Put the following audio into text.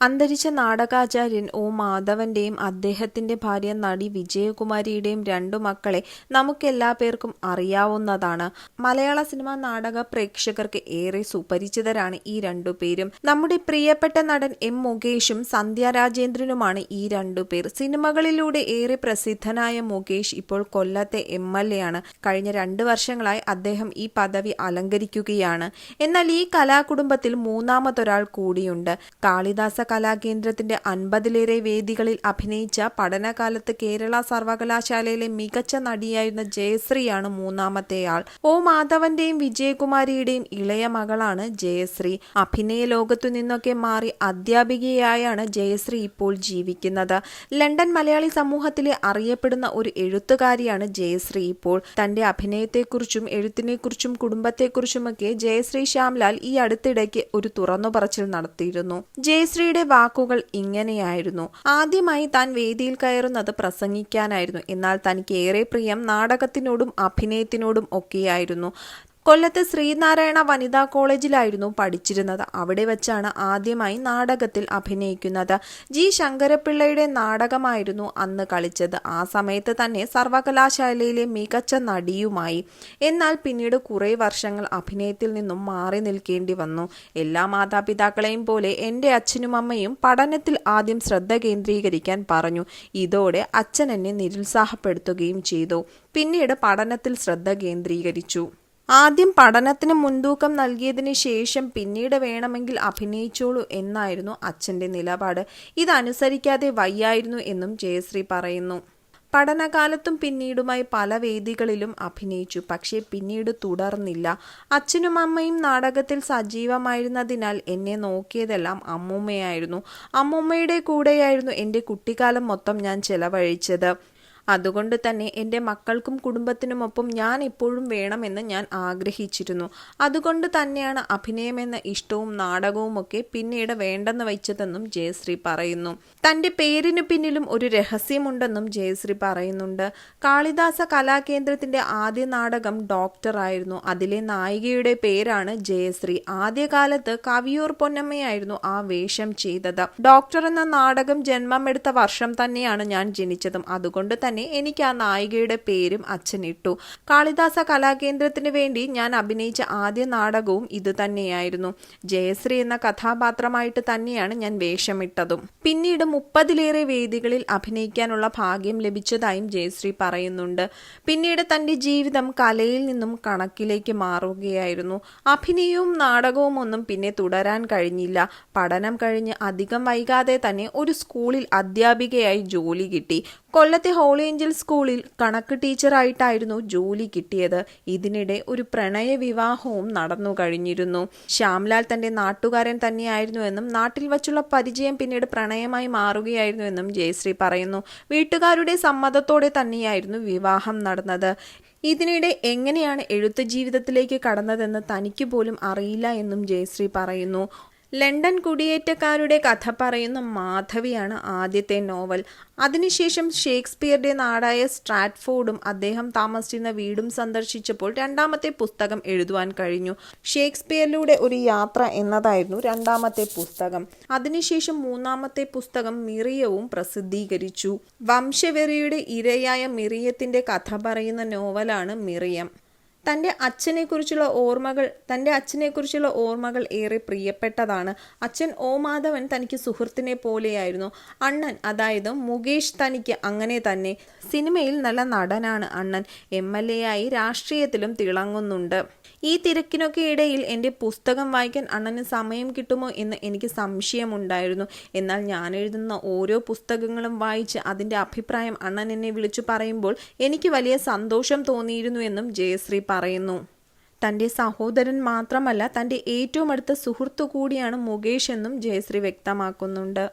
അന്തരിച്ച നാടകാചാര്യൻ ഒ മാധവന്റെയും അദ്ദേഹത്തിന്റെ ഭാര്യ നടി വിജയകുമാരിയുടെയും രണ്ടു മക്കളെ നമുക്കെല്ലാ പേർക്കും അറിയാവുന്നതാണ്. മലയാള സിനിമാ നാടക പ്രേക്ഷകർക്ക് ഏറെ സുപരിചിതരാണ് ഈ രണ്ടു പേരും. നമ്മുടെ പ്രിയപ്പെട്ട നടൻ എം മുകേഷും സന്ധ്യ രാജേന്ദ്രനുമാണ് ഈ രണ്ടു പേർ. സിനിമകളിലൂടെ ഏറെ പ്രസിദ്ധനായ മുകേഷ് ഇപ്പോൾ കൊല്ലത്തെ എം എൽ എ ആണ്. കഴിഞ്ഞ രണ്ട് വർഷങ്ങളായി അദ്ദേഹം ഈ പദവി അലങ്കരിക്കുകയാണ്. എന്നാൽ ഈ കലാകുടുംബത്തിൽ മൂന്നാമതൊരാൾ കൂടിയുണ്ട്. കാളിദാസ കലാകേന്ദ്രത്തിന്റെ അൻപതിലേറെ വേദികളിൽ അഭിനയിച്ച പഠനകാലത്ത് കേരള സർവകലാശാലയിലെ മികച്ച നടിയായിരുന്ന ജയശ്രീയാണ് മൂന്നാമത്തെയാൾ. ഒ മാധവന്റെയും വിജയകുമാരിയുടെയും ഇളയ മകളാണ് ജയശ്രീ. അഭിനയ ലോകത്തു നിന്നൊക്കെ മാറി അധ്യാപികയായാണ് ജയശ്രീ ഇപ്പോൾ ജീവിക്കുന്നത്. ലണ്ടൻ മലയാളി സമൂഹത്തിലെ അറിയപ്പെടുന്ന ഒരു എഴുത്തുകാരിയാണ് ജയശ്രീ ഇപ്പോൾ. തന്റെ അഭിനയത്തെക്കുറിച്ചും എഴുത്തിനെക്കുറിച്ചും കുടുംബത്തെക്കുറിച്ചുമൊക്കെ ജയശ്രീ ശ്യാംലാൽ ഈ അടുത്തിടയ്ക്ക് ഒരു തുറന്നുപറച്ചിൽ നടത്തിയിരുന്നു. ജയശ്രീയുടെ വാക്കുകൾ ഇങ്ങനെയായിരുന്നു. ആദ്യമായി താൻ വേദിയിൽ കയറുന്നത് പ്രസംഗിക്കാനായിരുന്നു. എന്നാൽ തനിക്ക് ഏറെ പ്രിയം നാടകത്തിനോടും അഭിനയത്തിനോടും ഒക്കെയായിരുന്നു. കൊല്ലത്ത് ശ്രീനാരായണ വനിതാ കോളേജിലായിരുന്നു പഠിച്ചിരുന്നത്. അവിടെ വെച്ചാണ് ആദ്യമായി നാടകത്തിൽ അഭിനയിക്കുന്നത്. ജി ശങ്കരപിള്ളയുടെ നാടകമായിരുന്നു അന്ന് കളിച്ചത്. ആ സമയത്ത് തന്നെ സർവകലാശാലയിലെ മികച്ച നടിയുമായി. എന്നാൽ പിന്നീട് കുറേ വർഷങ്ങൾ അഭിനയത്തിൽ നിന്നും മാറി നിൽക്കേണ്ടി വന്നു. എല്ലാ മാതാപിതാക്കളെയും പോലെ എന്റെ അച്ഛനും അമ്മയും പഠനത്തിൽ ആദ്യം ശ്രദ്ധ കേന്ദ്രീകരിക്കാൻ പറഞ്ഞു. ഇതോടെ അച്ഛൻ എന്നെ നിരുത്സാഹപ്പെടുത്തുകയും ചെയ്തു. പിന്നീട് പഠനത്തിൽ ശ്രദ്ധ കേന്ദ്രീകരിച്ചു. ആദ്യം പഠനത്തിന് മുൻതൂക്കം നൽകിയതിന് ശേഷം പിന്നീട് വേണമെങ്കിൽ അഭിനയിച്ചോളൂ എന്നായിരുന്നു അച്ഛന്റെ നിലപാട്. ഇതനുസരിക്കാതെ വയ്യായിരുന്നു എന്നും ജയശ്രീ പറയുന്നു. പഠനകാലത്തും പിന്നീടുമായി പല വേദികളിലും അഭിനയിച്ചു. പക്ഷേ പിന്നീട് തുടർന്നില്ല. അച്ഛനും അമ്മയും നാടകത്തിൽ സജീവമായിരുന്നതിനാൽ എന്നെ നോക്കിയതെല്ലാം അമ്മൂമ്മയായിരുന്നു. അമ്മൂമ്മയുടെ കൂടെയായിരുന്നു എന്റെ കുട്ടിക്കാലം മൊത്തം ഞാൻ ചെലവഴിച്ചത്. അതുകൊണ്ട് തന്നെ എന്റെ മക്കൾക്കും കുടുംബത്തിനുമൊപ്പം ഞാൻ എപ്പോഴും വേണമെന്ന് ഞാൻ ആഗ്രഹിച്ചിരുന്നു. അതുകൊണ്ട് തന്നെയാണ് അഭിനയമെന്ന ഇഷ്ടവും നാടകവും ഒക്കെ പിന്നീട് വേണ്ടെന്ന് വെച്ചതെന്നും ജയശ്രീ പറയുന്നു. തന്റെ പേരിനു പിന്നിലും ഒരു രഹസ്യമുണ്ടെന്നും ജയശ്രീ പറയുന്നുണ്ട്. കാളിദാസ കലാകേന്ദ്രത്തിന്റെ ആദ്യ നാടകം ഡോക്ടർ ആയിരുന്നു. അതിലെ നായികയുടെ പേരാണ് ജയശ്രീ. ആദ്യകാലത്ത് കവിയൂർ പൊന്നമ്മയായിരുന്നു ആ വേഷം ചെയ്തത്. ഡോക്ടർ എന്ന നാടകം ജന്മമെടുത്ത വർഷം തന്നെയാണ് ഞാൻ ജനിച്ചതും. അതുകൊണ്ട് തന്നെ തന്നെ എനിക്ക് ആ നായികയുടെ പേരും അച്ഛൻ ഇട്ടു കാളിദാസ കലാകേന്ദ്രത്തിന് വേണ്ടി ഞാൻ അഭിനയിച്ച ആദ്യ നാടകവും ഇത് തന്നെയായിരുന്നു. ജയശ്രീ എന്ന കഥാപാത്രമായിട്ട് തന്നെയാണ് ഞാൻ വേഷമിട്ടതും. പിന്നീട് മുപ്പതിലേറെ വേദികളിൽ അഭിനയിക്കാനുള്ള ഭാഗ്യം ലഭിച്ചതായും ജയശ്രീ പറയുന്നുണ്ട്. പിന്നീട് തന്റെ ജീവിതം കലയിൽ നിന്നും കണക്കിലേക്ക് മാറുകയായിരുന്നു. അഭിനയവും നാടകവും ഒന്നും പിന്നെ തുടരാൻ കഴിഞ്ഞില്ല. പഠനം കഴിഞ്ഞ് അധികം വൈകാതെ തന്നെ ഒരു സ്കൂളിൽ അധ്യാപികയായി ജോലി കിട്ടി. കൊല്ലത്തെ ഹോളി ഏഞ്ചൽ സ്കൂളിൽ കണക്ക് ടീച്ചറായിട്ടായിരുന്നു ജോലി കിട്ടിയത്. ഇതിനിടെ ഒരു പ്രണയ വിവാഹവും നടന്നു കഴിഞ്ഞിരുന്നു. ശ്യാംലാൽ തന്റെ നാട്ടുകാരൻ തന്നെയായിരുന്നുവെന്നും നാട്ടിൽ വച്ചുള്ള പരിചയം പിന്നീട് പ്രണയമായി മാറുകയായിരുന്നു എന്നും ജയശ്രീ പറയുന്നു. വീട്ടുകാരുടെ സമ്മതത്തോടെ തന്നെയായിരുന്നു വിവാഹം നടന്നത്. ഇതിനിടെ എങ്ങനെയാണ് എഴുത്ത് ജീവിതത്തിലേക്ക് കടന്നതെന്ന് തനിക്ക് പോലും അറിയില്ല എന്നും ജയശ്രീ പറയുന്നു. ലണ്ടൻ കുടിയേറ്റക്കാരുടെ കഥ പറയുന്ന മാധവിയാണ് ആദ്യത്തെ നോവൽ. അതിനുശേഷം ഷേക്സ്പിയറുടെ നാടായ സ്ട്രാറ്റ്ഫോർഡും അദ്ദേഹം താമസിച്ചിരുന്ന വീടും സന്ദർശിച്ചപ്പോൾ രണ്ടാമത്തെ പുസ്തകം എഴുതുവാൻ കഴിഞ്ഞു. ഷേക്സ്പിയറിലൂടെ ഒരു യാത്ര എന്നതായിരുന്നു രണ്ടാമത്തെ പുസ്തകം. അതിനുശേഷം മൂന്നാമത്തെ പുസ്തകം മിറിയവും പ്രസിദ്ധീകരിച്ചു. വംശവെറിയുടെ ഇരയായ മിറിയത്തിന്റെ കഥ പറയുന്ന നോവലാണ് മിറിയം. തന്റെ അച്ഛനെക്കുറിച്ചുള്ള ഓർമ്മകൾ തന്റെ അച്ഛനെക്കുറിച്ചുള്ള ഓർമ്മകൾ ഏറെ പ്രിയപ്പെട്ടതാണ്. അച്ഛൻ ഓ മാധവൻ തനിക്ക് സുഹൃത്തിനെ പോലെയായിരുന്നു. അണ്ണൻ അതായത് മുകേഷ് തനിക്ക് അങ്ങനെ തന്നെ. സിനിമയിൽ നല്ല നടനാണ് അണ്ണൻ. എം എൽ എ ആയി രാഷ്ട്രീയത്തിലും തിളങ്ങുന്നുണ്ട്. ഈ തിരക്കിനൊക്കെ ഇടയിൽ എന്റെ പുസ്തകം വായിക്കാൻ അണ്ണന് സമയം കിട്ടുമോ എന്ന് എനിക്ക് സംശയമുണ്ടായിരുന്നു. എന്നാൽ ഞാൻ എഴുതുന്ന ഓരോ പുസ്തകങ്ങളും വായിച്ച് അതിന്റെ അഭിപ്രായം അണ്ണൻ എന്നെ വിളിച്ചു പറയുമ്പോൾ എനിക്ക് വലിയ സന്തോഷം തോന്നിയിരുന്നു എന്നും ജയശ്രീ പറയുന്നു. തന്റെ സഹോദരൻ മാത്രമല്ല തന്റെ ഏറ്റവും അടുത്ത സുഹൃത്തു കൂടിയാണ് മുകേഷ് എന്നും ജയശ്രീ വ്യക്തമാക്കുന്നുണ്ട്.